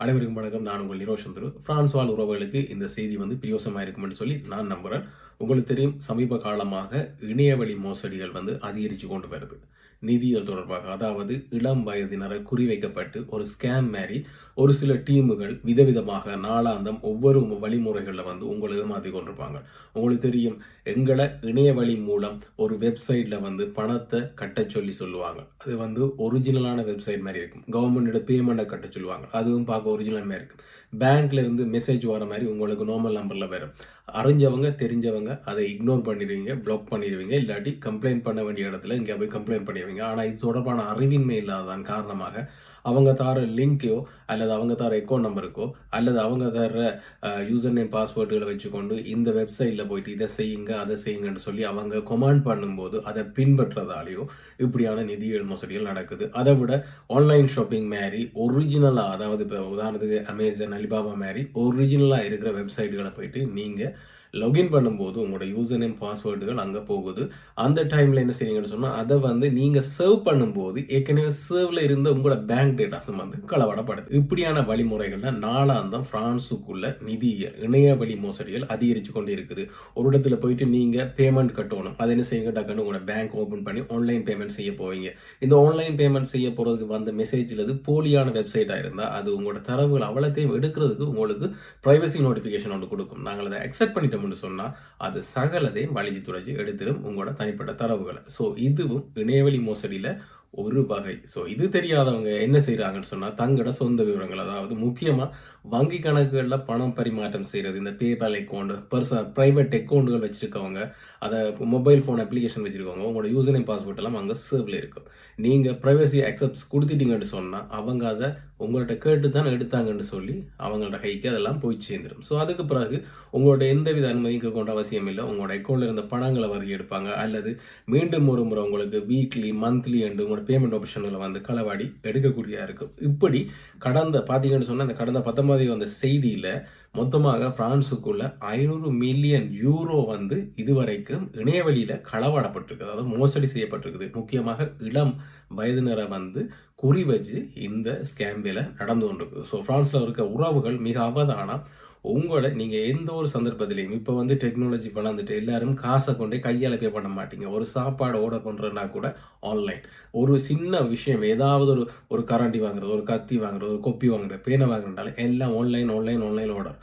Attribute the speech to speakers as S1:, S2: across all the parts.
S1: அனைவருக்கும் வணக்கம். நான் உங்கள் நிரோஷந்தரு பிரான்ஸ் வாழ் உறவுகளுக்கு இந்த செய்தி வந்து பிரியோசமாக இருக்கும்னு சொல்லி நான் நம்புகிறேன் உங்களுக்கு தெரியும் சமீப காலமாக இணையவழி மோசடிகள் வந்து அதிகரித்து கொண்டு வருது. நிதியியல் தொடர்பாக அதாவது இளம் வயதினரை குறிவைக்கப்பட்டு ஒரு ஸ்கேம் மாதிரி ஒரு சில டீமுகள் விதவிதமாக நாளாந்தம் ஒவ்வொரு வழிமுறைகளில் வந்து உங்களை மாற்றி கொண்டிருப்பாங்க. உங்களுக்கு தெரியும் எங்களை இணைய வழி மூலம் ஒரு வெப்சைட்டில் வந்து பணத்தை கட்ட சொல்லி சொல்லுவாங்க. அது வந்து ஒரிஜினலான வெப்சைட் மாதிரி இருக்கும். கவர்மெண்டோட பேமெண்ட்டை கட்ட சொல்லுவாங்க. அதுவும் பார்க்க ஒரிஜினல் மாதிரி இருக்குது பேங்க்ல இருந்து மெசேஜ் வர மாதிரி உங்களுக்கு நார்மல் நம்பரில் வரும். அறிஞ்சவங்க தெரிஞ்சவங்க அதை இக்னோர் பண்ணிடுவீங்க பிளாக் பண்ணிடுவீங்க இல்லாட்டி கம்ப்ளைண்ட் பண்ண வேண்டிய இடத்துல இங்கே போய் கம்ப்ளைண்ட் பண்ணிடுவீங்க. ஆனால் இது தொடர்பான அறிவின்மை இல்லாததான் காரணமாக அவங்க தர லிங்க்கையோ அல்லது அவங்க தர அக்கௌண்ட் நம்பருக்கோ அல்லது அவங்க தர யூசர் நேம் பாஸ்வேர்டுகளை வச்சுக்கொண்டு இந்த வெப்சைட்டில் போயிட்டு இதை செய்யுங்க அதை செய்யுங்கன்னு சொல்லி அவங்க கொமாண்ட் பண்ணும்போது அதை பின்பற்றதாலேயோ இப்படியான நிதியியல் மோசடிகள் நடக்குது. அதை விட ஆன்லைன் ஷாப்பிங் மாதிரி ஒரிஜினலாக அதாவது இப்போ உதாரணத்துக்கு அமேசான் அலிபாபா மாதிரி ஒரிஜினலாக இருக்கிற வெப்சைட்டுகளை போயிட்டு நீங்கள் லாகின் பண்ணும்போது உங்களோட யூசர் நேம் பாஸ்வேர்டுகள் அங்கே போகுது. அந்த டைமில் என்ன செய்யுங்கன்னு சொன்னால் அதை வந்து நீங்கள் சர்வ் பண்ணும்போது ஏற்கனவே சர்வில் இருந்த உங்களோட பேங்க் டேட்டாஸும் வந்து களவாடப்படுது. இப்படியான வழிமுறைகளில் நாளாந்தம் ஃப்ரான்ஸுக்குள்ள நிதி இணைய வழி மோசடிகள் அதிகரித்து கொண்டே இருக்குது. ஒரு இடத்துல போயிட்டு நீங்கள் பேமெண்ட் கட்டணும். அதை என்ன செய்யுங்க? டக்குன்னு உங்களோட பேங்க் ஓப்பன் பண்ணி ஆன்லைன் பேமெண்ட் செய்ய போவீங்க. இந்த ஆன்லைன் பேமெண்ட் செய்ய போகிறதுக்கு வந்த மெசேஜில் இது போலியான வெப்சைட்டாக இருந்தால் அது உங்களோட தரவுகள் அவ்வளோத்தையும் எடுக்கிறதுக்கு உங்களுக்கு ப்ரைவசி நோட்டிஃபிகேஷன் ஒன்று கொடுக்கும். நாங்கள் அதை அக்செப்ட் பண்ணிட்டோம்னு சொன்னால் அது சகலதையும் வலிஞ்சு துளைச்சி எடுத்துடும் உங்களோட தனிப்பட்ட தரவுகளை. ஸோ இதுவும் இணையவழி மோசடியில் ஒரு வகை. ஸோ இது தெரியாதவங்க என்ன செய்கிறாங்கன்னு சொன்னால் தங்களோட சொந்த விவரங்கள். அதாவது முக்கியமாக வங்கி கணக்குகளில் பணம் பரிமாற்றம் செய்கிறது இந்த பேபால் அக்கௌண்ட் பர்ச ப்ரைவேட் அக்கௌண்ட்டுகள் வச்சுருக்கவங்க அதை மொபைல் ஃபோன் அப்ளிகேஷன் வச்சுருக்கவங்க உங்களோட யூசர் நேம் பாஸ்வேர்ட் எல்லாம் அங்கே சேவில் இருக்கும். நீங்கள் ப்ரைவசி அக்செப்ட்ஸ் கொடுத்துட்டீங்கன்னு சொன்னால் அவங்க அதை உங்கள்கிட்ட கேட்டு தான் எடுத்தாங்கன்னு சொல்லி அவங்களோட கைக்கு அதெல்லாம் போய் சேர்ந்துடும் ஸோ அதுக்கு பிறகு உங்களோட எந்தவித அனுமதியும் கொண்ட அவசியம் இல்லை. உங்களோட அக்கௌண்ட்டில் இருந்த பணங்களை வரி எடுப்பாங்க. அல்லது மீண்டும் ஒரு முறை உங்களுக்கு வீக்லி மந்த்லி அண்டு ஒரு பேமெண்ட் ஆப்ஷன்களை வந்து களவாடி எடுக்கக்கூடியதாக இருக்கும் இப்படி கடந்த பார்த்தீங்கன்னு சொன்னால் இந்த கடந்த பத்தொன்பது வந்த செய்தியில் மொத்தமாக பிரான்ஸுக்குள்ள ஐநூறு மில்லியன் யூரோ வந்து இதுவரைக்கும் இணையவழியில் களவாடப்பட்டிருக்கு. அதாவது மோசடி செய்யப்பட்டிருக்குது. முக்கியமாக இளம் வயதினரை வந்து குறி வச்சு இந்த ஸ்கேம் வேலை நடந்து கொண்டிருக்குது. ஸோ ஃப்ரான்ஸில் இருக்க உறவுகள் மிக அவதானம். உங்களோட நீங்கள் எந்த ஒரு சந்தர்ப்பத்திலையும் இப்போ வந்து டெக்னாலஜி வளர்ந்துட்டு எல்லாரும் காசை கொண்டே கையளப்பே பண்ண மாட்டீங்க. ஒரு சாப்பாடு ஆர்டர் பண்ணுறதுனா கூட ஆன்லைன் ஒரு சின்ன விஷயம் ஏதாவது ஒரு ஒரு கரண்டி வாங்குறது ஒரு கத்தி வாங்குறது ஒரு கொப்பி வாங்குறது பேனை வாங்குறதால எல்லாம் ஆன்லைன் ஆன்லைன் ஆன்லைன் ஆர்டர்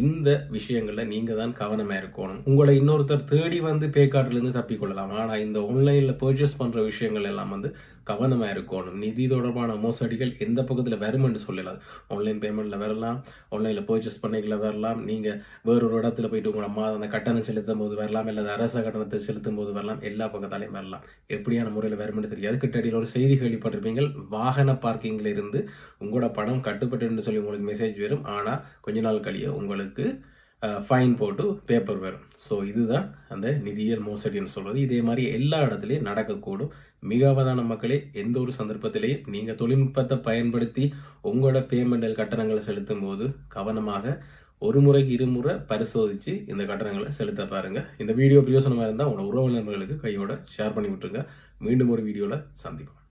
S1: இந்த விஷயங்களில் நீங்கள் தான் கவனமாக இருக்கணும். உங்களை இன்னொருத்தர் தேடி வந்து பேக்கார்ட்லேருந்து தப்பிக்கொள்ளலாம். ஆனால் இந்த ஆன்லைனில் பர்ச்சேஸ் பண்ணுற விஷயங்கள் எல்லாம் வந்து கவனமாக இருக்கணும். நிதி தொடர்பான மோசடிகள் எந்த பக்கத்தில் வருமென்று சொல்லலாம். ஆன்லைன் பேமெண்ட்டில் வரலாம். ஆன்லைனில் பர்ச்சேஸ் பண்ணிக்கல வரலாம். நீங்கள் வேறொரு இடத்துல போயிட்டு உங்களோட மாதம் அந்த கட்டணம் செலுத்தும் போது வரலாம். இல்லை அரச கட்டணத்தை செலுத்தும் போது வரலாம். எல்லா பக்கத்தாலையும் வரலாம். எப்படியான முறையில் வருமென்று தெரியாது. கிட்டடியில் ஒரு செய்தி கேள்விப்பட்டிருப்பீங்க வாகன பார்க்கிங்கில் இருந்து உங்களோட பணம் கட்டுப்பட்டுன்னு சொல்லி உங்களுக்கு மெசேஜ் வரும். ஆனால் கொஞ்ச நாள் கழிய உங்களுக்கு ஃபைன் போட்டு பேப்பர் வரும். ஸோ இதுதான் அந்த நிதியியல் மோசடின்னு சொல்கிறது இதே மாதிரி எல்லா இடத்துலையும் நடக்கக்கூடும். மிக அவதான மக்களே எந்த ஒரு சந்தர்ப்பத்திலையும் நீங்கள் தொழில்நுட்பத்தை பயன்படுத்தி உங்களோட பேமெண்டல் கட்டணங்களை செலுத்தும் போது கவனமாக ஒரு முறைக்கு இருமுறை பரிசோதித்து இந்த கட்டணங்களை செலுத்த பாருங்கள் இந்த வீடியோ பிரயோசனமாக இருந்தால் உங்களோட உறவினர்களுக்கு கையோட ஷேர் பண்ணி விட்டுருங்க. மீண்டும் ஒரு வீடியோவில் சந்திப்போம்.